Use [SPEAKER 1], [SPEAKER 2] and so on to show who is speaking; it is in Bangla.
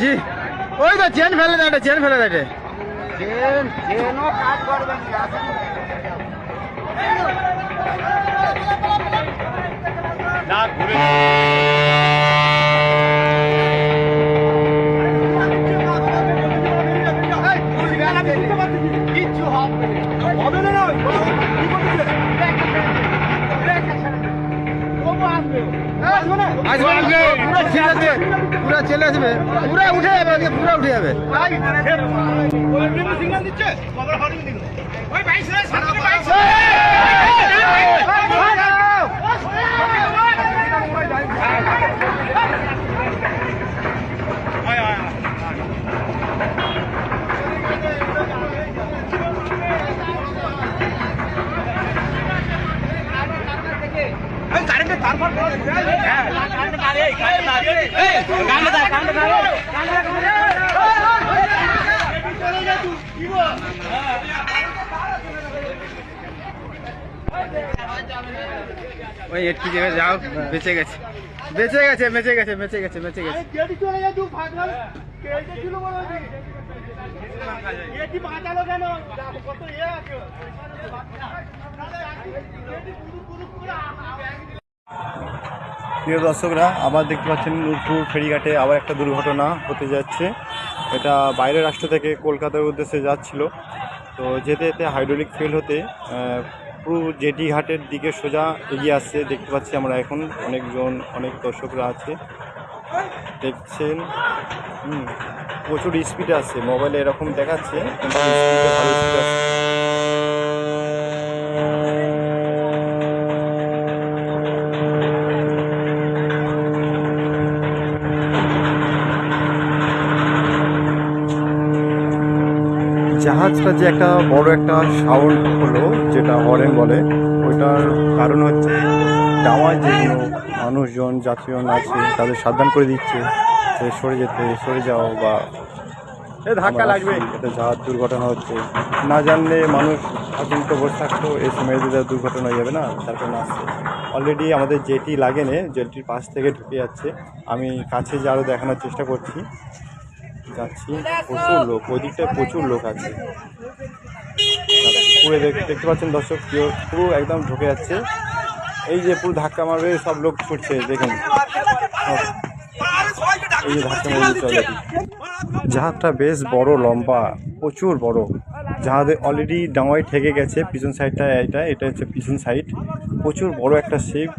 [SPEAKER 1] জি। ওই তো চেন ফেলে দেয় চেন ফেলে দেয়
[SPEAKER 2] কাজ করবে না কিচ্ছু
[SPEAKER 1] আসবে আসবে পুরো ঠিক আছে পুরো চলে আসবে। পুরো উঠে যাবে আজকে পুরো উঠে যাবে।
[SPEAKER 2] সিগন্যাল দিচ্ছে? ওই বাইক সামনে
[SPEAKER 1] ওই একটি জায়গায় যাও, বেঁচে গেছে। বেঁচে গেছে বেঁচে গেছে বেঁচে গেছে বেঁচে গেছে।
[SPEAKER 2] কত ইয়ে আছে
[SPEAKER 3] প্রিয় দর্শকরা, আবার দেখতে পাচ্ছেন নূরপুর ফেরিঘাটে আবার একটা দুর্ঘটনা হতে যাচ্ছে। এটা বাইরের রাষ্ট্র থেকে কলকাতার উদ্দেশ্যে যাচ্ছিল। তো যেতে যেতে হাইড্রোলিক ফেল হতে পুরো জেটি ঘাটের দিকে সোজা এগিয়ে আসছে। দেখতে পাচ্ছি আমরা এখন অনেকজন, অনেক দর্শকরা আছে। দেখছেন প্রচুর স্পিডে আসছে। মোবাইলে এরকম দেখাচ্ছে জাহাজটা যে একটা বড় একটা সাউন্ড হলো যেটা হরেন বলে ওইটার কারণ হচ্ছে ডাওয়ায় জন্য মানুষজন যাত্রীজন আছে তাদের সাবধান করে দিচ্ছে যে সরে যেতে সরে যাও বা ধাক্কা লাগবে। এতে জাহাজ দুর্ঘটনা হচ্ছে। না জানলে মানুষ আতঙ্ক বসে থাকতো এসে মেরে দিলে দুর্ঘটনা হয়ে যাবে না তার কারণে আসছে অলরেডি আমাদের জেটি লাগেনে জেটির পাশ থেকে ঢুকে যাচ্ছে আমি কাছে যে আরও দেখানোর চেষ্টা করছি। যাচ্ছি, প্রচুর লোক ওই দিকটায় প্রচুর লোক আছে। পুরো দেখতে পাচ্ছেন দর্শক, কেউ পুরো একদম ঢুকে যাচ্ছে। এই যে পুরো ধাক্কা মারবে, সব লোক ছুটছে, দেখুন। এই যে ধাক্কা মারবে চলে জাহাজটা বেশ বড়, লম্বা, প্রচুর বড়। জাহাজে অলরেডি ডাঙায় ঠেকে গেছে, পিছন সাইডটা এটা এটা হচ্ছে পিছন সাইড প্রচুর বড় একটা শিপ